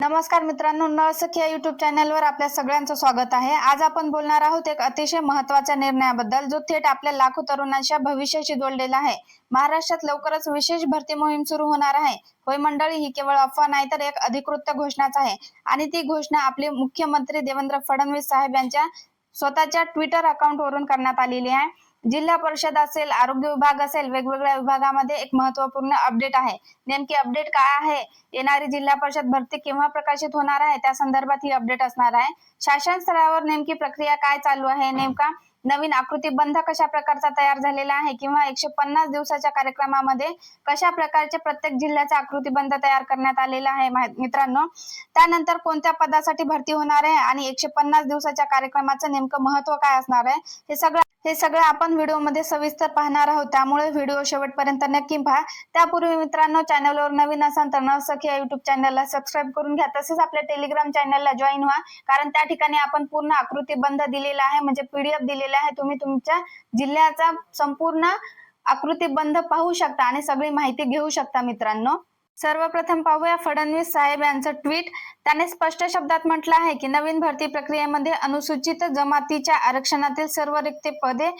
नमस्कार मित्रांनो नळसखी या युट्यूब चॅनलवर आपल्या सगळ्यांचं स्वागत आहे. आज आपण बोलणार आहोत एक अतिशय महत्त्वाच्या निर्णयाबद्दल जो थेट आपल्या लाखो तरुणांच्या भविष्याशी जोडलेला आहे. महाराष्ट्रात लवकरच विशेष भरती मोहीम सुरू होणार आहे. होय मंडळी ही केवळ अफवा नाही तर एक अधिकृत घोषणाच आहे. आणि ती घोषणा आपले मुख्यमंत्री देवेंद्र फडणवीस साहेब यांच्या स्वतःच्या ट्विटर अकाउंट वरून करण्यात आलेली आहे. जिल्हा परिषद असेल आरोग्य विभाग असेल वेगवेगळ्या विभागामध्ये एक महत्त्वपूर्ण अपडेट आहे. नेमकी अपडेट काय आहे? येणारी जिल्हा परिषद भरती केव्हा प्रकाशित होणार आहे? त्या संदर्भात ही अपडेट असणार आहे. शासन स्तरावर नेमकी प्रक्रिया काय चालू आहे? नेमका नवीन आकृतीबंध कशा प्रकारचा तयार झालेला आहे? किंवा एकशे पन्नास दिवसाच्या कार्यक्रमामध्ये कशा प्रकारचे प्रत्येक जिल्ह्याचा आकृतीबंध तयार करण्यात आलेला आहे? मित्रांनो त्यानंतर कोणत्या पदासाठी भरती होणार आहे? आणि एकशे पन्नास दिवसाच्या कार्यक्रमाचं नेमकं महत्त्व काय असणार आहे? हे सगळं हे सगळं आपण व्हिडिओमध्ये सविस्तर पाहणार आहोत. त्यामुळे व्हिडिओ शेवटपर्यंत नक्की पहा. त्यापूर्वी मित्रांनो चॅनलवर नवीन असाल तर नवसखी या युट्यूब चॅनलला सबस्क्राईब करून घ्या. तसेच आपल्या टेलिग्राम चॅनलला जॉईन व्हा. कारण त्या ठिकाणी आपण पूर्ण आकृतीबंध दिलेला आहे. म्हणजे पीडीएफ दिलेला आहे. तुम्ही तुमच्या जिल्ह्याचा संपूर्ण आकृतीबंध पाहू शकता आणि सगळी माहिती घेऊ शकता मित्रांनो. सर्वप्रथम पाहूया फडणवीस साहेब यांचं ट्विट त्याने स्पष्ट शब्दात म्हटलं आहे की नवीन भरती प्रक्रियेमध्ये अनुसूचित जमातीच्या आरक्षणातील सर्व रिक्त पदे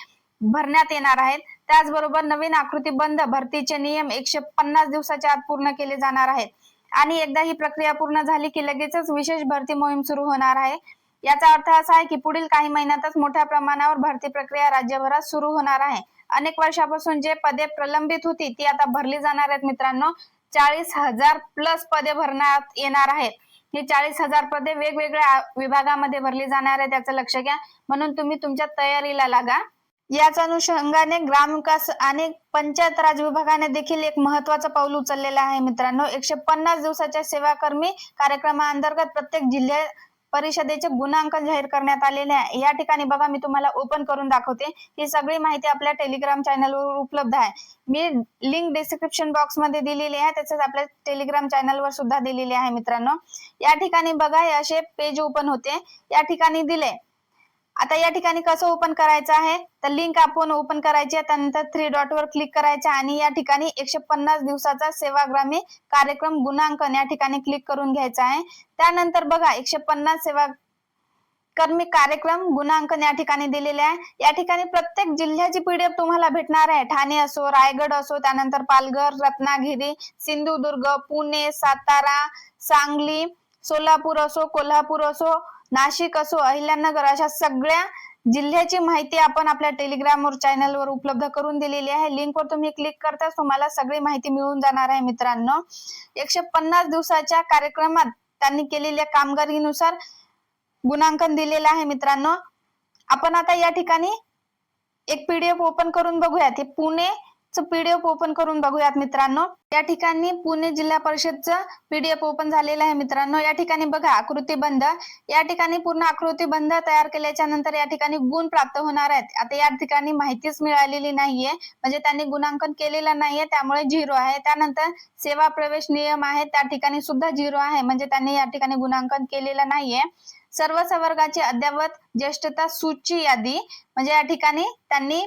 भरण्यात येणार आहेत. त्याचबरोबर नवीन आकृतीबंध भरतीचे नियम एकशे पन्नास दिवसाच्या आत पूर्ण केले जाणार आहेत. आणि एकदा ही प्रक्रिया पूर्ण झाली की लगेचच विशेष भरती मोहीम सुरू होणार आहे. याचा अर्थ असा आहे की पुढील काही महिन्यातच मोठ्या प्रमाणावर भरती प्रक्रिया राज्यभरात सुरू होणार आहे. अनेक वर्षापासून जे पदे प्रलंबित होती ती आता भरली जाणार आहेत मित्रांनो. चाळीस हजार प्लस पदे भरण्यात येणार आहेत. ही चाळीस हजार पदे वेगवेगळ्या विभागामध्ये भरली जाणार आहे त्याचं लक्ष घ्या. म्हणून तुम्ही तुमच्या तयारीला लागा. याच अनुषंगाने ग्रामविकास आणि पंचायत राज विभागाने देखील एक महत्वाचं पाऊल उचललेलं आहे मित्रांनो. एकशे पन्नास दिवसाच्या सेवाकर्मी कार्यक्रमाअंतर्गत प्रत्येक जिल्ह्यात परिषदेचे गुणांक जाहीर करण्यात आलेले आहे. या ठिकाणी बघा मी तुम्हाला ओपन करून दाखवते. ही सगळी माहिती आपल्या टेलिग्राम चॅनलवर उपलब्ध आहे. मी लिंक डिस्क्रिप्शन बॉक्समध्ये दिलेली आहे. तसेच आपल्या टेलिग्राम चॅनलवर सुद्धा दिलेली आहे मित्रांनो. या ठिकाणी बघा हे असे पेज ओपन होते. या ठिकाणी दिले. आता या ठिकाणी कसं ओपन करायचं आहे? तर लिंक आपण ओपन करायची आहे त्यानंतर थ्री डॉट वर क्लिक करायचं आणि या ठिकाणी एकशे पन्नास दिवसाचा सेवाग्रामी कार्यक्रम गुणांकन या ठिकाणी क्लिक करून घ्यायचा आहे. त्यानंतर बघा एकशे पन्नास सेवा कर्मी कार्यक्रम गुणांकन या ठिकाणी दिलेले आहे. या ठिकाणी प्रत्येक जिल्ह्याची पीडीएफ तुम्हाला भेटणार आहे. ठाणे असो रायगड असो त्यानंतर पालघर रत्नागिरी सिंधुदुर्ग पुणे सातारा सांगली सोलापूर असो कोल्हापूर असो नाशिक असो अहिल्यानगर अशा सगळ्या जिल्ह्याची माहिती आपण आपल्या टेलिग्राम चॅनलवर उपलब्ध करून दिलेली आहे. लिंकवर तुम्ही क्लिक करताच तुम्हाला सगळी माहिती मिळून जाणार आहे मित्रांनो. एकशे पन्नास दिवसाच्या कार्यक्रमात त्यांनी केलेल्या कामगिरीनुसार गुणांकन दिलेलं आहे मित्रांनो. आपण आता या ठिकाणी एक पीडीएफ ओपन करून बघूयात हे पुणे पीडीएफ ओपन करून बघूयात मित्रांनो. या ठिकाणी पुणे जिल्हा परिषदचं पीडीएफ ओपन झालेलं आहे मित्रांनो. या ठिकाणी बघा आकृती बंद. या ठिकाणी पूर्ण आकृती बंद तयार केल्याच्यानंतर या ठिकाणी गुण प्राप्त होणार आहेत. आता या ठिकाणी माहितीच मिळालेली नाहीये. म्हणजे त्यांनी गुणांकन केलेलं नाहीये त्यामुळे झिरो आहे. त्यानंतर सेवा प्रवेश नियम आहे त्या ठिकाणी सुद्धा झिरो आहे. म्हणजे त्यांनी या ठिकाणी गुणांकन केलेलं नाहीये. सर्व संवर्गाची अद्यावत ज्येष्ठता सूची यादी. म्हणजे या ठिकाणी त्यांनी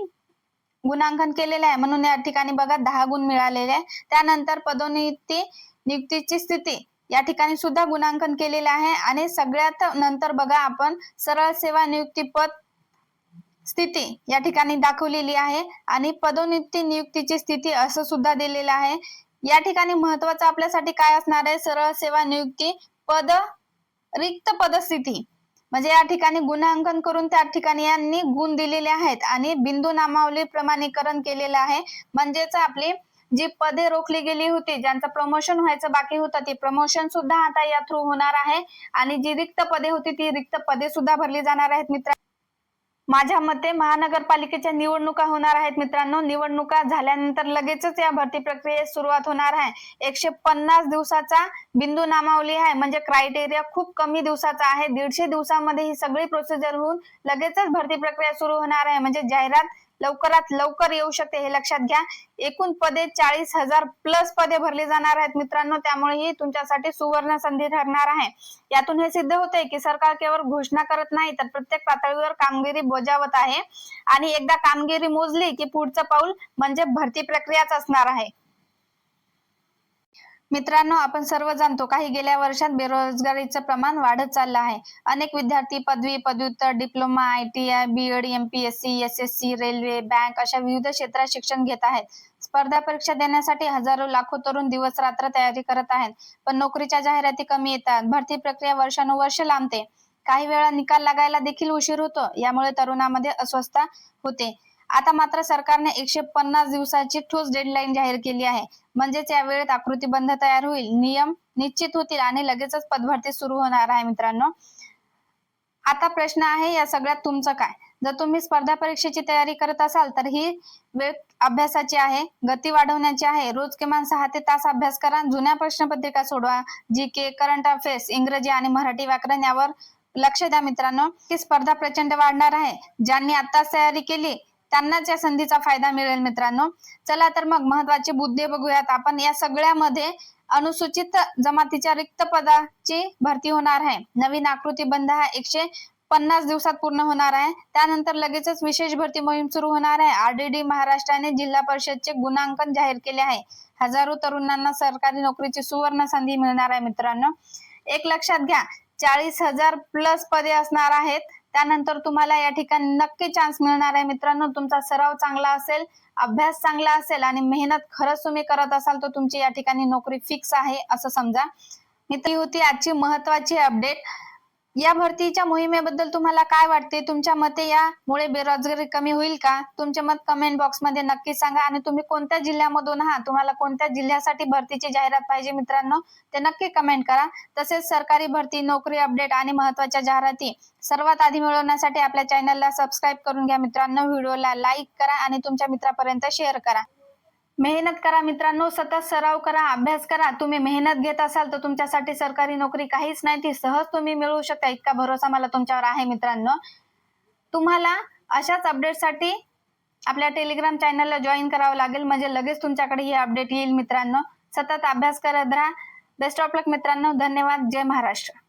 गुणांकन केलेलं आहे. म्हणून या ठिकाणी बघा दहा गुण मिळालेले आहे. त्यानंतर पदोन्नती नियुक्तीची स्थिती. या ठिकाणी सुद्धा गुणांकन केलेले आहे. आणि सगळ्यात नंतर बघा आपण सरळ सेवा नियुक्ती पद स्थिती या ठिकाणी दाखवलेली आहे. आणि पदोन्नती नियुक्तीची स्थिती असं सुद्धा दिलेलं आहे. या ठिकाणी महत्वाचं आपल्यासाठी काय असणार आहे? सरळ सेवा नियुक्ती पद रिक्त पदस्थिती. म्हणजे या ठिकाणी गुणांकन करून त्या ठिकाणी यांनी गुण दिलेले आहेत आणि बिंदू नामावली प्रमाणीकरण केलेलं आहे. म्हणजेच आपली जी पदे रोखली गेली होती ज्यांचं प्रमोशन व्हायचं बाकी होतं ती प्रमोशन सुद्धा आता या थ्रू होणार आहे. आणि जी रिक्त पदे होती ती रिक्त पदे सुद्धा भरली जाणार आहेत मित्र माझ्या मते महानगरपालिकेच्या निवडणुका होणार आहेत मित्रांनो. निवडणुका झाल्यानंतर लगेचच या भरती प्रक्रियेस सुरुवात होणार आहे. एकशे पन्नास दिवसाचा बिंदू नामावली आहे. म्हणजे क्रायटेरिया खूप कमी दिवसाचा आहे. दीडशे दिवसामध्ये ही सगळी प्रोसिजर होऊन लगेचच भरती प्रक्रिया सुरू होणार आहे. म्हणजे जाहिरात लवकरात लवकर येऊ शकते हे लक्षात घ्या. एकूण पदे चाळीस हजार प्लस पदे भरली जाणार आहेत मित्रांनो. त्यामुळे ही तुमच्यासाठी सुवर्ण संधी ठरणार आहे. यातून हे सिद्ध होते की सरकार केवळ घोषणा करत नाही तर प्रत्येक पातळीवर कामगिरी बजावत आहे. आणि एकदा कामगिरी मोजली की पुढचं पाऊल म्हणजे भरती प्रक्रियाच असणार आहे. मित्रांनो आपण सर्व जाणतो काही गेल्या वर्षात बेरोजगारीचं प्रमाण वाढत चाललं आहे. अनेक विद्यार्थी पदवी पदव्युत्तर diploma I T I B Ed M P S C S S C railway bank अशा विविध क्षेत्रात शिक्षण घेत आहेत. स्पर्धा परीक्षा देण्यासाठी हजारो लाखो तरुण दिवस रात्र तयारी करत आहेत पण नोकरीच्या जाहिराती कमी येतात. भरती प्रक्रिया वर्षानुवर्ष लांबते. काही वेळा निकाल लागायला देखील उशीर होतो. यामुळे तरुणामध्ये अस्वस्थता होते. आता मात्र सरकारने एकशे पन्नास दिवसाची ठोस डेडलाईन जाहीर केली आहे. म्हणजेच या वेळेत आकृतीबंध तयार होईल नियम निश्चित होतील आणि लगेचच पदभरती सुरू होणार आहे मित्रांनो. आता प्रश्न आहे या सगळ्यात तुमचं काय? जर तुम्ही स्पर्धा परीक्षेची तयारी करत असाल तर ही वेळ अभ्यासाची आहे गती वाढवण्याची आहे. रोज किमान सहा ते तास अभ्यास करा. जुन्या प्रश्नपत्रिका सोडवा. जी के करंट अफेअर्स इंग्रजी आणि मराठी व्याकरण यावर लक्ष द्या मित्रांनो ही स्पर्धा प्रचंड वाढणार आहे. ज्यांनी आताच तयारी केली त्यांनाच या संधीचा फायदा मिळेल मित्रांनो. चला तर मग महत्त्वाचे मुद्दे बघूयात आपण. या सगळ्यामध्ये अनुसूचित जमातीच्या रिक्त पदाची भरती होणार आहे. नवीन आकृती बंद हा एकशे पन्नास दिवसात पूर्ण होणार आहे. त्यानंतर लगेचच विशेष भरती मोहीम सुरू होणार आहे. आरडीडी महाराष्ट्राने जिल्हा परिषदचे गुणांकन जाहीर केले आहे. हजारो तरुणांना सरकारी नोकरीची सुवर्ण संधी मिळणार आहे मित्रांनो. एक लक्षात घ्या चाळीस हजार प्लस पदे असणार आहेत. त्यानंतर तुम्हाला या ठिकाणी नक्की चान्स मिळणार आहे. मित्रांनो तुमचा सराव चांगला असेल अभ्यास चांगला असेल आणि मेहनत खरंच तुम्ही करत असाल तर तुमची या ठिकाणी नोकरी फिक्स आहे असं समजा. मित्र ही होती आजची महत्वाची अपडेट या भरतीच्या मोहिमेबद्दल तुम्हाला काय वाटते? तुमच्या मते यामुळे बेरोजगारी कमी होईल का? तुमचे मत कमेंट बॉक्समध्ये नक्की सांगा आणि तुम्ही कोणत्या जिल्ह्यामधून आहात? तुम्हाला कोणत्या जिल्ह्यासाठी भरतीची जाहिरात पाहिजे मित्रांनो? ते नक्की कमेंट करा. तसेच सरकारी भरती नोकरी अपडेट आणि महत्त्वाच्या जाहिराती सर्वात आधी मिळवण्यासाठी आपल्या चॅनलला सबस्क्राईब करून घ्या मित्रांनो. व्हिडिओला लाईक करा आणि तुमच्या मित्रापर्यंत शेअर करा. मेहनत करा मित्रांनो सतत सराव करा अभ्यास करा. तुम्ही मेहनत घेत असाल तर तुमच्यासाठी सरकारी नोकरी काहीच नाही ती सहज तुम्ही मिळवू शकता. इतका भरोसा मला तुमच्यावर आहे मित्रांनो. तुम्हाला अशाच अपडेटसाठी आपल्या टेलिग्राम चॅनलला जॉईन करावं लागेल. म्हणजे लगेच तुमच्याकडे ही अपडेट येईल मित्रांनो. सतत अभ्यास करत राहा. बेस्ट ऑफ लक मित्रांनो. धन्यवाद. जय महाराष्ट्र.